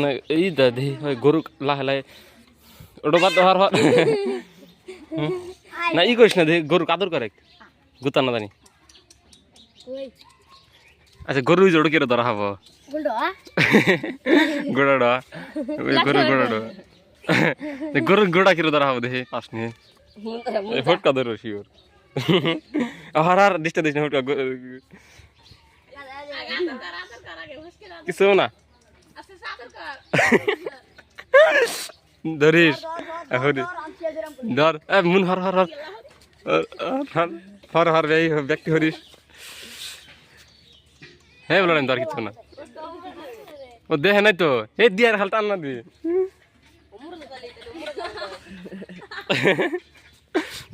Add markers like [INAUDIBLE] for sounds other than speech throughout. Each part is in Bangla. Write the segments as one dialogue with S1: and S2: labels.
S1: না এই দা হয় গরু লাহে লাহে। ওটা বাদ হওয়ার হওয়ার না ই করিস না গরু কাদর করে। গুতা না জানি আচ্ছা গরু জোড় কেটে ধরা হব। ওই গরু গোড়াটা গরু গোড়া কিরো ধরা হব দেখি পাশ নিয়ে ফটকা ধরো শিওর। আর আর দিস না ফটকা কিছু না? ধরিস এখন ধর মুন হর হর হর। হর হর এই ব্যক্তি হরিস হ্যাঁ বলো ধর কিছু না। ও দেখে নাই তো। এই দিয়ার হালটা আন্না দি।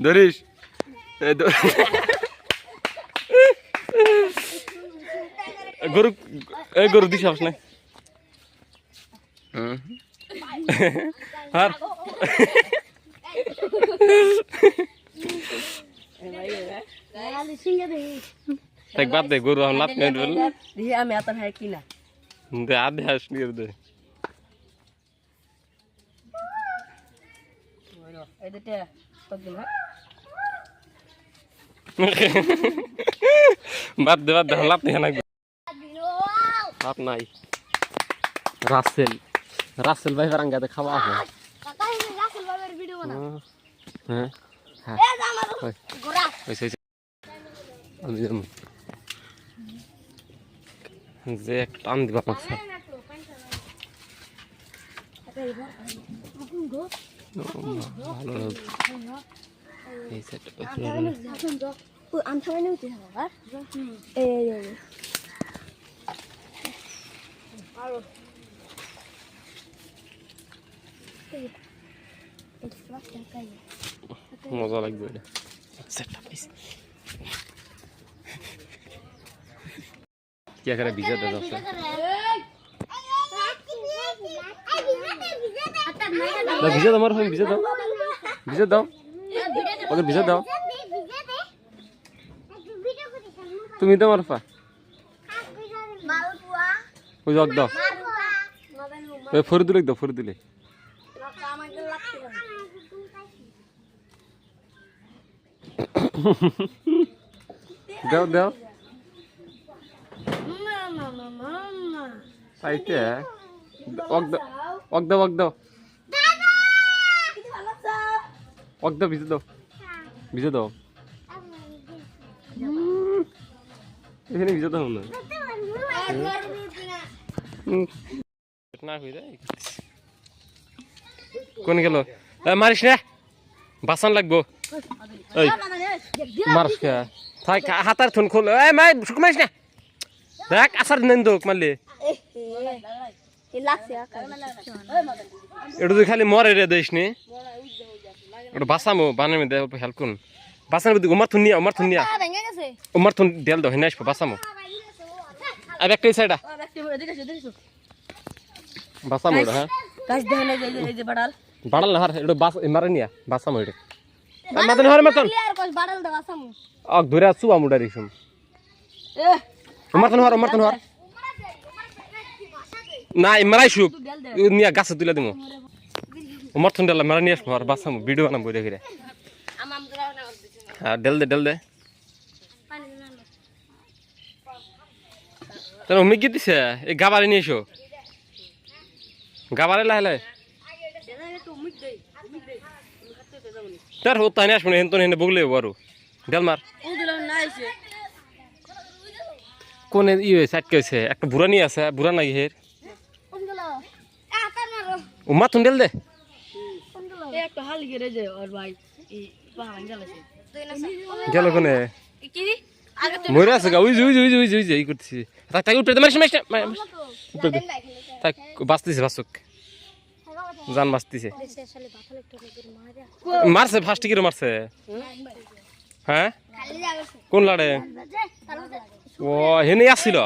S1: ধরিস। [LAUGHS] গরু এই গরু দিস না বাদ দে গরু এখন লাভ নেই
S2: আমি কিনা
S1: দে আধে হাস নিয়ে দে
S2: হ্যাঁ
S1: বাদ দে বাদ দে লাভ নেই না লাভ নাই রাসেল রাসেল ভাই ফারাঙ্গাতে খাওয়া আছে হ্যাঁ। হ্যাঁ হয়েছে হয়েছে আমি যাব যে এক টান দিবা মাছ ভালো লাগবে এই সেটটা মজা লাগবে এটা। সেটটা পাইছি কি করে ভিজা দাও দাও ভিজা দাও আমার হয় ভিজা দাও। ভিজা দাও। ওকে ভিজা দাও। তুমি দাও মারফা। ওই জগ দাও। ওই দাও ফরি দাও দাও। পাইতে ওক দাও ওক দাও ওক দাও। ওক দাও ভিজে দাও। ভিজে দাও। এখানে ভিজে দাও না। না কোন গেল মারিস না বাসান লাগবো। এই মারস কে থাক হাতার থুন খোল। এই মাই শুক মারিস না। দেখ আসার নেন দোক মারলে এটা তুই খালি মরে রে দেশ নি। ওটা বাসামো বানার মধ্যে অল্প হেল্প করুন বাসার মধ্যে উমার থুন নিয়া উমার থুন নিয়া। উমার থুন দেল দাও হেনে আসব বাসামো আর একটা এই সাইডা
S2: দেখেছ। দেখেছ
S1: বাসামো এটা হ্যাঁ
S2: গাছ দেখেন এই যে এই যে বাড়াল।
S1: বাড়াল না হার এটা বাস মারে নিয়া বাসামো এটা মাতন হারে মাতন। অক ধরে আসু আমুডা রিসুম
S2: এ
S1: থুন হার উমার হার। না মারাই সুক নিয়া গাছে তুলে দিমু। থুন ডালা মারা নিয়ে আসব আর বাসামো ভিডিও বানাবো দেখে রে হ্যাঁ ডেল দে ডেল দে। তাহলে উমি কি দিছে এই গাবারে নিয়ে এসো। গাবারে লাহে লাহে তার হতো তাই আসব না হেন তো হেনে বগলে আরও। ডেল মার
S2: ও দিলাম না আইছে
S1: কোন ই হয়েছে আটকে হয়েছে একটা বুড়া নিয়ে আছে বুড়া নাই হের। উমা তুন ডেল দে। গেল কোনে? মরে আছে গা এই করতেছি। তাই তাই উঠে দে মারিস মারিস উঠে তাই বাঁচতেছে বাসুক জান বাঁচতেছে। মারছে ফার্স্ট কিরে মারছে? হ্যাঁ? কোন লাড়ে? ও হেনে আসছিল?